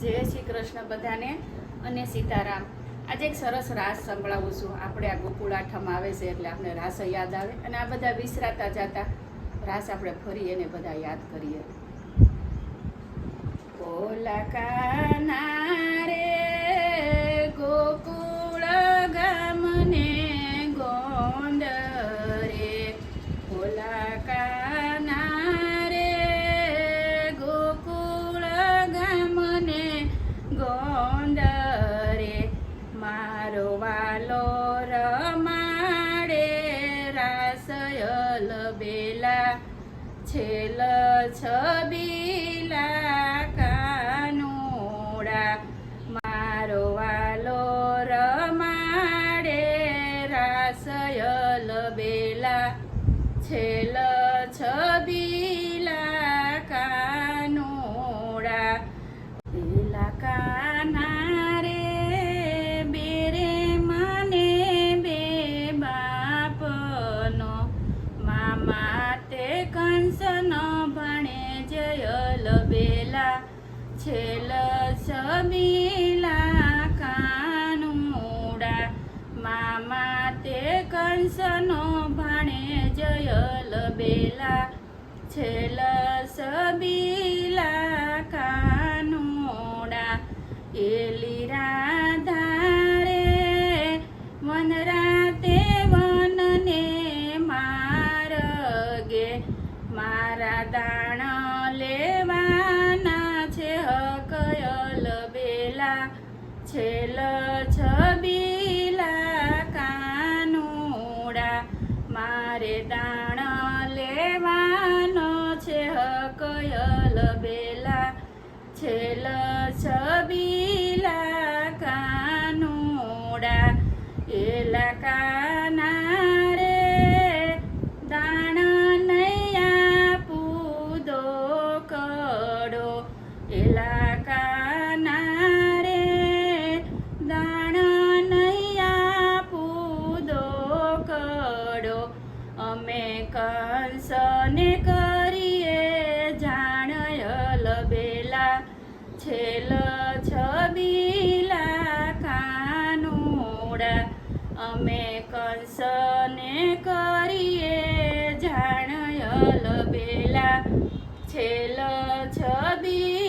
જય શ્રી કૃષ્ણ બધાને અને સીતારામ. આજે એક સરસ રાસ સંભળાવું છું. આપણે આ ગોકુળ આઠમ આવે છે એટલે આપણે રાસ યાદ આવે અને આ બધા વિસરાતા જતા રાસ આપણે ફરી એને બધા યાદ કરીએ. ઓલા કાના રે રાસયલ બેલા છેલ છબીલા કાનોડા મારો વાલો રમાડે રાસયલ બેલા છેલ સબીલા કાનુડા મામા તે કંસનો ભાણે જયલ બેલા. છેલ સબીલા કાનુડા એલી છેલ છબીલા કાનુડા, મારે દાણ લેવાનો છે હકયલ બેલા. છેલ છબીલા કાનુડા, એલા કાના રે દાણ નૈયા પૂદો કડો. એલા કડો અમે કંસને કરીએ જાણયલ બેલા છેલ છબીલા કાનુડા અમે કંસને કરીએ જાણયલ બેલા છેલ છબીલા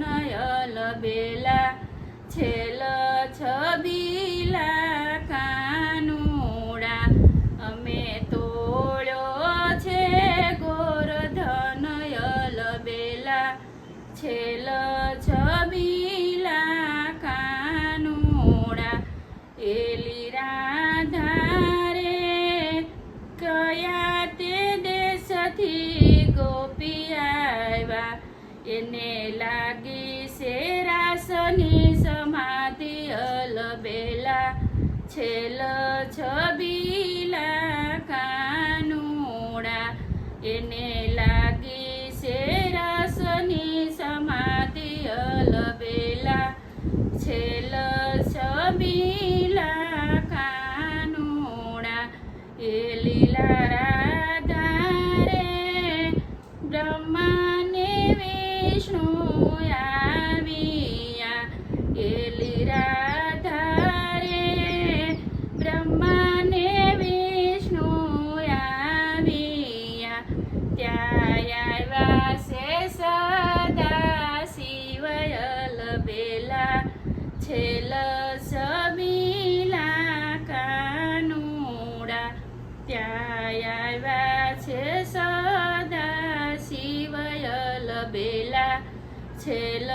ગોરધનયલ બેલા છેલ છબીલા કાનુડા અમે તોળ્યો છે ગોરધનયલ બેલા છેલ એને લાગી શેરાસની સમાધિ અલબેલા. છેલ છબીલા કાનુડા એને લાગી શેરાસની સમાધિ અલબેલા. છેલ છબીલા કાનુડા એ લીલા રાધારે બ્રહ્માને વિષ્ણુ આવ્યા. એ લીલા ધારે બ્રહ્માને વિષ્ણુ આવ્યા. ત્યાં આવ્યા છે સદા છેલ છેલ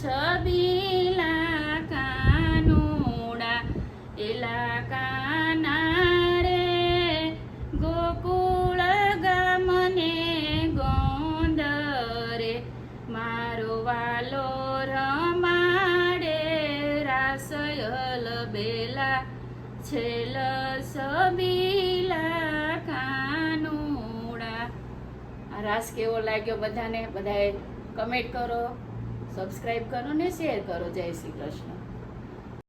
છબીલા કાનુડા, એલા કાના રે ગોકુળ ગમને ગોંદ રે મારો વાલો રમાડે રાસયલ બેલા, છેલ સબીલા કાનુડા. રાસ કેવો લાગ્યો બધાને? બધાએ કમેન્ટ કરો. સબસ્ક્રાઈબ કરો ને શેર કરો. જય શ્રી કૃષ્ણ.